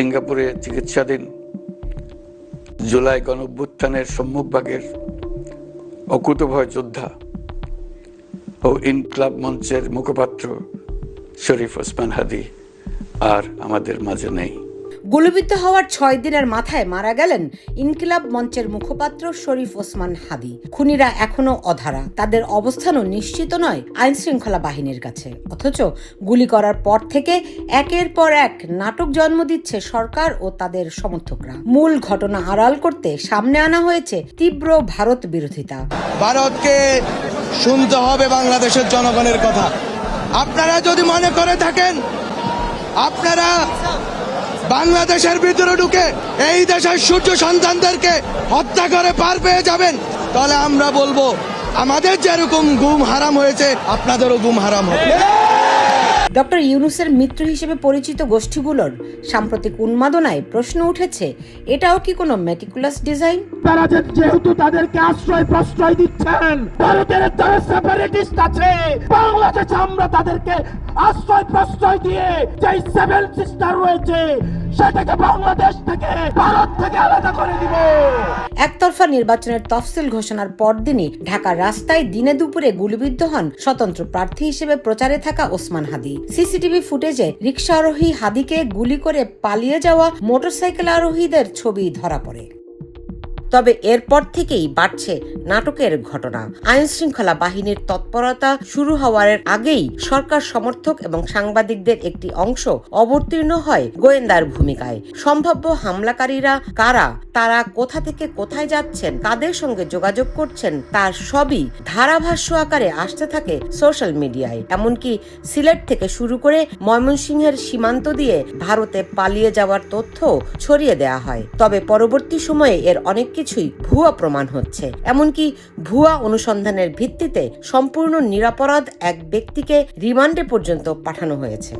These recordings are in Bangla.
সিঙ্গাপুরে চিকিৎসাধীন। জুলাই গণভ্যুত্থানের সম্মুখভাগের অকুতভয় যোদ্ধা ও ইনকলাব মঞ্চের মুখপাত্র শরীফ ওসমান হাদি আর আমাদের মাঝে নেই। গুলিবিদ্ধ হওয়ার ছয় দিনের মাথায় মারা গেলেন ইনকিলাব মঞ্চের মুখপাত্র শরীফ ওসমান হাদি। খুনিরা এখনও অধারা। তাদের অবস্থানও নিশ্চিত নয় আইন শৃঙ্খলা বাহিনীর কাছে। অথচ গুলি করার পর থেকে একের পর এক নাটক জন্ম দিচ্ছে সরকার ও তাদের সমর্থকরা। মূল ঘটনা আড়াল করতে সামনে আনা হয়েছে তীব্র ভারত বিরোধিতা। ভারতকে শুনতে হবে বাংলাদেশের জনগণের কথা। আপনারা যদি মনে করে থাকেন, আপনারা বাংলাদেশের ভিতরে ঢুকে এই দেশের সূর্য সন্তানদেরকে হত্যা করে পার পেয়ে যাবেন। তাহলে আমরা বলব, আমাদের যেরকম গুম হারাম হয়েছে, আপনাদেরও গুম হারাম হবে। ডক্টর ইউনুসের মিত্র হিসেবে পরিচিত গোষ্ঠীগুলোর সাম্প্রতিক উন্মাদনায় প্রশ্ন উঠেছে, এটাও কি কোনো মেটিকুলাস ডিজাইন তারা যেহেতু তাদেরকে আশ্রয় প্রশ্রয় দিচ্ছেন, ভারতের তারা সেপারেটিস্ট আছে। বাংলাদেশে আমরা তাদেরকে আশ্রয় প্রশ্রয় দিয়ে যে সেভেন সিস্টার রয়েছে সেটাকে বাংলাদেশ থেকে, ভারত থেকে আলাদা করে দিব। একতরফা নির্বাচনের তফসিল ঘোষণার পরদিনই ঢাকার রাস্তায় দিনে দুপুরে গুলিবিদ্ধ হন স্বতন্ত্র প্রার্থী হিসেবে প্রচারে থাকা ওসমান হাদি। সিসিটিভি ফুটেজে রিক্সা আরোহী হাদিকে গুলি করে পালিয়ে যাওয়া মোটরসাইকেল আরোহীদের ছবি ধরা পড়ে। তবে এরপর থেকেই বাড়ছে নাটকের ঘটনা। আইন শৃঙ্খলা বাহিনীর তৎপরতা শুরু হওয়ার আগেই সরকার সমর্থক এবং সাংবাদিকদের একটি অংশ অবতীর্ণ হয় গোয়েন্দার ভূমিকায়। সম্ভাব্য হামলাকারীরা কারা, তারা কোথা থেকে কোথায় যাচ্ছেন তাদের সঙ্গে যোগাযোগ করছেন, তার সবই ধারাভাষ্য আকারে আসতে থাকে সোশ্যাল মিডিয়ায়। এমনকি সিলেট থেকে শুরু করে ময়মনসিংহের সীমান্ত দিয়ে ভারতে পালিয়ে যাওয়ার তথ্য ছড়িয়ে দেওয়া হয়। তবে পরবর্তী সময়ে এর অনেক কিছুই ভুয়া প্রমাণ হচ্ছে। এমনকি ভুয়া অনুসন্ধানের ভিত্তিতে সম্পূর্ণ নিরাপরাধ এক ব্যক্তিকে রিমান্ডে পর্যন্ত পাঠানো হয়েছে।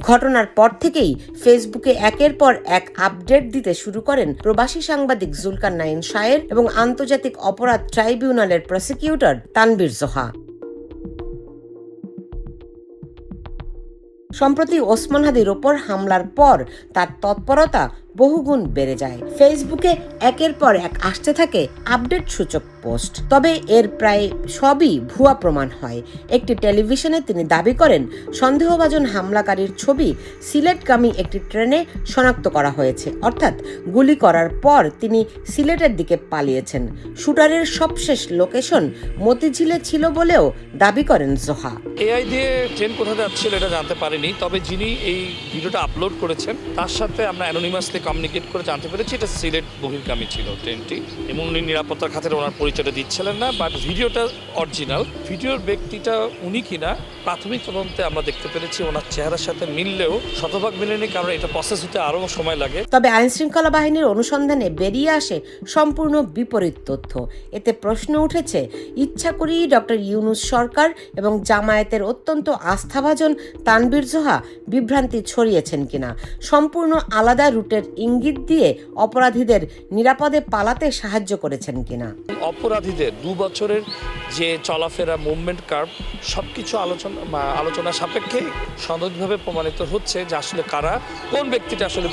ঘটনার পর থেকেই ফেসবুকে একের পর এক আপডেট দিতে শুরু করেন প্রবাসী সাংবাদিক জুলকার নাইন শায়ের এবং আন্তর্জাতিক অপরাধ ট্রাইব্যুনালের প্রসিকিউটর তানবীর জোহা। সম্প্রতি ওসমান হাদির ওপর হামলার পর তার তৎপরতা বহুগুণ বেড়ে যায়। ফেসবুকে একের পর এক আসতে থাকে আপডেট সূচক পোস্ট। তবে এর প্রায় সবই ভুয়া প্রমাণ হয়। একটি টেলিভিশনে তিনি দাবি করেন, সন্দেহভাজন হামলাকারীর ছবি সিলেটগামী একটি ট্রেনে শনাক্ত করা হয়েছে। অর্থাৎ গুলি করার পর তিনি সিলেটের দিকে পালিয়েছেন। শুটারের সবশেষ লোকেশন মতিঝিলে ছিল বলেও দাবি করেন জোহা। এআই দিয়ে ট্রেন কোথাতে যাচ্ছিল এটা জানতে পারিনি, তবে যিনি এই ভিডিওটা আপলোড করেছেন, তার সাথে আমরা অ্যানোনিমাসলি কমিউনিকেট করে জানতে পেরেছি, এটা সিলেট বহির্গামী ছিল ট্রেনটি। এবং উনি নিরাপত্তার খাতের ওনার পরিচয়টা দিচ্ছিলেন না বাট ভিডিওটা অরিজিনাল ভিডিওর ব্যক্তিটা উনি কিনা, প্রাথমিক তদন্তে আমরা দেখতে পেরেছি ওনার চেহারার সাথে মিললেও শতভাগ মিলেনি, কারণ এটা প্রসেস হতে আরও সময় লাগে। তবে আইন শৃঙ্খলা বাহিনীর অনুসন্ধানে বেরিয়ে আসে সম্পূর্ণ বিপরীত তথ্য। এতে প্রশ্ন উঠেছে, ইচ্ছা করেই ডক্টর ইউনুস সরকার এবং জামায়াতের অত্যন্ত আস্থাভাজন তানবীর জোহা বিভ্রান্তি ছড়িয়েছেন কিনা। সম্পূর্ণ আলাদা রুটের ইঙ্গিত দিয়ে অপরাধীদের নিরাপদে পালাতে সাহায্য করেছেন কিনা? অপরাধীদের দু বছরের যে চলাফেরা মুভমেন্ট কার্ভ সব কিছু আলোচনা বা আলোচনা সাপেক্ষে সনদভাবে প্রমাণিত হচ্ছে যে আসলে কারা কোন ব্যক্তিটা আসলে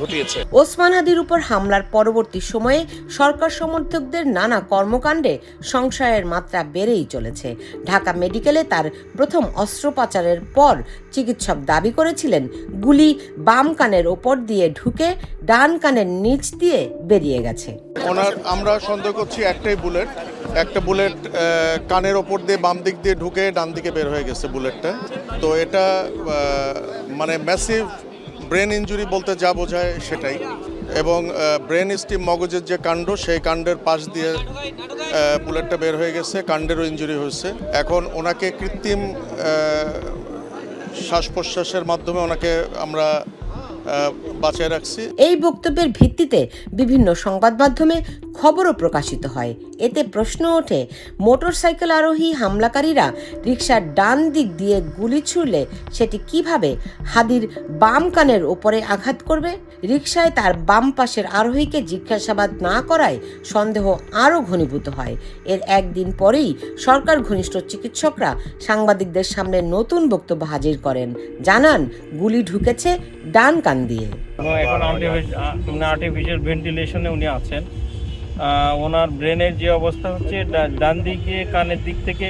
ঘটিয়েছে। ওসমান হাদির উপর হামলার পরবর্তী সময়ে সরকার সমর্থকদের নানা কর্মকাণ্ডে সংশয়ের মাত্রা বেড়েই চলেছে। ঢাকা মেডিকেলে তার প্রথম অস্ত্রোপচারের পর চিকিৎসক দাবি করেছিলেন গুলি বাম কানের ওপর দিয়ে ঢুকে ডান কানের নিচ দিয়ে বেরিয়ে গেছে। ওনার, আমরা সন্দেহ করছি একটাই বুলেট। একটা বুলেট কানের ওপর দিয়ে বাম দিক দিয়ে ঢুকে ডান দিকে বের হয়ে গেছে বুলেটটা। তো এটা মানে ম্যাসিভ ব্রেন ইঞ্জুরি বলতে যা বোঝায় সেটাই। এবং ব্রেন স্টিম মগজের যে কাণ্ড, সেই কাণ্ডের পাশ দিয়ে বুলেটটা বের হয়ে গেছে, কাণ্ডেরও ইঞ্জুরি হয়েছে। এখন ওনাকে কৃত্রিম শ্বাস প্রশ্বাসের মাধ্যমে ওনাকে আমরা বাঁচিয়ে রাখছি। এই বক্তব্যের ভিত্তিতে বিভিন্ন সংবাদ মাধ্যমে খবরও প্রকাশিত হয়। এতে প্রশ্ন ওঠে, মোটরসাইকেল আরোহী হামলাকারীরা রিক্সার ডান দিক দিয়ে গুলি ছুড়লে সেটি কীভাবে হাদির বাম কানের ওপরে আঘাত করবে? রিক্সায় তার বাম পাশের আরোহীকে জিজ্ঞাসাবাদ না করায় সন্দেহ আরও ঘনীভূত হয়। এর একদিন পরেই সরকার ঘনিষ্ঠ চিকিৎসকরা সাংবাদিকদের সামনে নতুন বক্তব্য হাজির করেন। জানান, গুলি ঢুকেছে ডান কান দিয়ে। এখন আর্টিফিশিয়াল ভেন্টিলেশনে উনি আছেন। ওনার ব্রেনের যে অবস্থা হচ্ছে ডান দিকে কানের দিক থেকে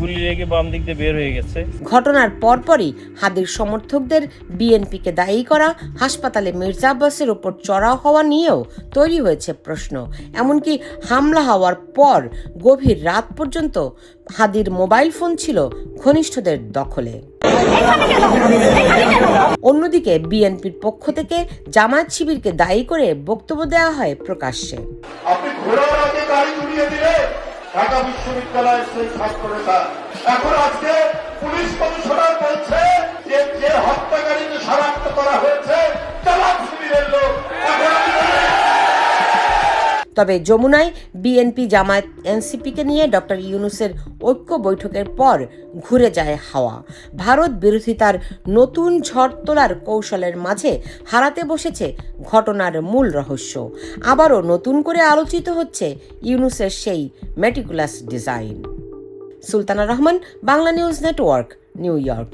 গুলি লেগে বাম দিক দিয়ে বের হয়ে গেছে। ঘটনার পরপরই হাদির সমর্থকদের বিএনপিকে দায়ী করা হাসপাতালে মির্জা আব্বাসের ওপর চড়াও হওয়া নিয়েও তৈরি হয়েছে প্রশ্ন। এমনকি হামলা হওয়ার পর গভীর রাত পর্যন্ত হাদির মোবাইল ফোন ছিল ঘনিষ্ঠদের দখলে। অন্যদিকে বিএনপির পক্ষ থেকে জামায়াত শিবিরকে দায়ী করে বক্তব্য দেওয়া হয় প্রকাশ্যে। আপনি ঘোড়ার আগে গাড়ি দিলে ঢাকা বিশ্ববিদ্যালয়ের সেই ছাত্রনেতা এখন আজকে পুলিশ কমিশনার বলছে যে হত্যাকারীকে শনাক্ত করা হয়েছে তবে যমুনায় বিএনপি, জামায়াত, এনসিপিকে নিয়ে ডক্টর ইউনুসের ঐক্য বৈঠকের পর ঘুরে যায় হাওয়া। ভারত বিরোধিতার নতুন ঝড় তোলার কৌশলের মাঝে হারাতে বসেছে ঘটনার মূল রহস্য। আবারও নতুন করে আলোচিত হচ্ছে ইউনুসের সেই meticulous design Sultana Rahman, Bangla news network, New York.